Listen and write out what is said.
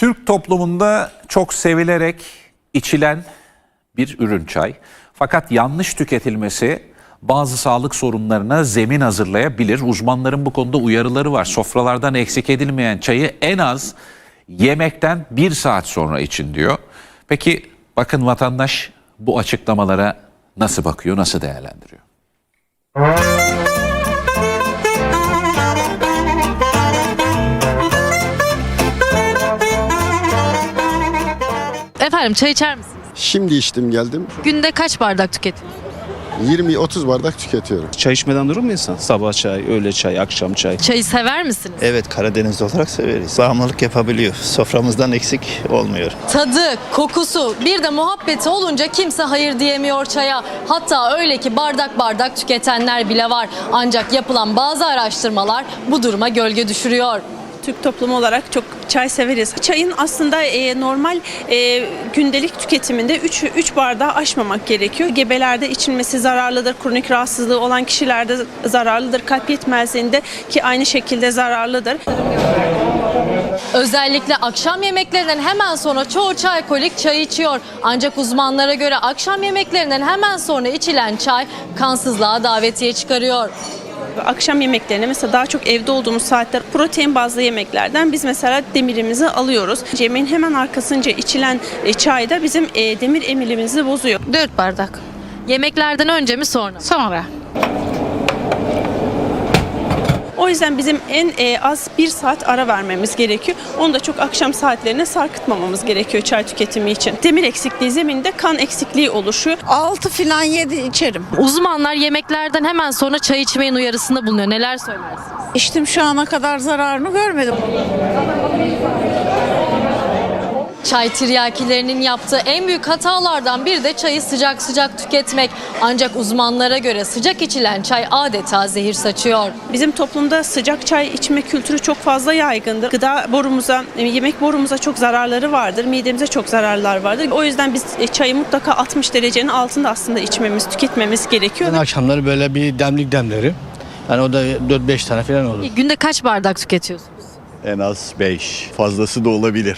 Türk toplumunda çok sevilerek içilen bir ürün çay. Fakat yanlış tüketilmesi bazı sağlık sorunlarına zemin hazırlayabilir. Uzmanların bu konuda uyarıları var. Sofralardan eksik edilmeyen çayı en az yemekten bir saat sonra için diyor. Peki bakın vatandaş bu açıklamalara nasıl bakıyor, nasıl değerlendiriyor? Efendim çay içer misiniz? Şimdi içtim geldim. Günde kaç bardak tüketiyorsunuz? 20-30 bardak tüketiyorum. Çay içmeden durur mu insan? Sabah çay, öğle çay, akşam çay. Çayı sever misiniz? Evet Karadenizli olarak severiz. Bağımlılık yapabiliyor. Soframızdan eksik olmuyor. Tadı, kokusu, bir de muhabbeti olunca kimse hayır diyemiyor çaya. Hatta öyle ki bardak bardak tüketenler bile var. Ancak yapılan bazı araştırmalar bu duruma gölge düşürüyor. Türk toplumu olarak çok çay severiz. Çayın aslında e, normal e, gündelik tüketiminde 3 3 bardağı aşmamak gerekiyor. Gebelerde içilmesi zararlıdır. Kronik rahatsızlığı olan kişilerde zararlıdır. Kalp yetmezliğinde ki aynı şekilde zararlıdır. Özellikle akşam yemeklerinden hemen sonra çoğu çay kolik çay içiyor. Ancak uzmanlara göre akşam yemeklerinden hemen sonra içilen çay kansızlığa davetiye çıkarıyor. Akşam yemeklerine mesela daha çok evde olduğumuz saatler protein bazlı yemeklerden biz mesela demirimizi alıyoruz. Yemeğin hemen arkasınca içilen e, çay da bizim e, demir emilimizi bozuyor. 4 bardak. Yemeklerden önce mi sonra? mı? Sonra. O yüzden bizim en e, az bir saat ara vermemiz gerekiyor. Onu da çok akşam saatlerine sarkıtmamamız gerekiyor çay tüketimi için. Demir eksikliği zeminde kan eksikliği oluşuyor. 6 filan 7 içerim. Uzmanlar yemeklerden hemen sonra çay içmeyin uyarısında bulunuyor. Neler söylersiniz? İçtim şu ana kadar zararını görmedim. Çay tiryakilerinin yaptığı en büyük hatalardan biri de çayı sıcak sıcak tüketmek. Ancak uzmanlara göre sıcak içilen çay adeta zehir saçıyor. Bizim toplumda sıcak çay içme kültürü çok fazla yaygındır. Gıda borumuza, e, yemek borumuza çok zararları vardır. Midemize çok zararlar vardır. O yüzden biz e, çayı mutlaka 60 derecenin altında aslında içmemiz, tüketmemiz gerekiyor. Ben akşamları böyle bir demlik demlerim. Yani o da 4-5 tane falan olur. Günde kaç bardak tüketiyorsunuz? En az 5. Fazlası da olabilir.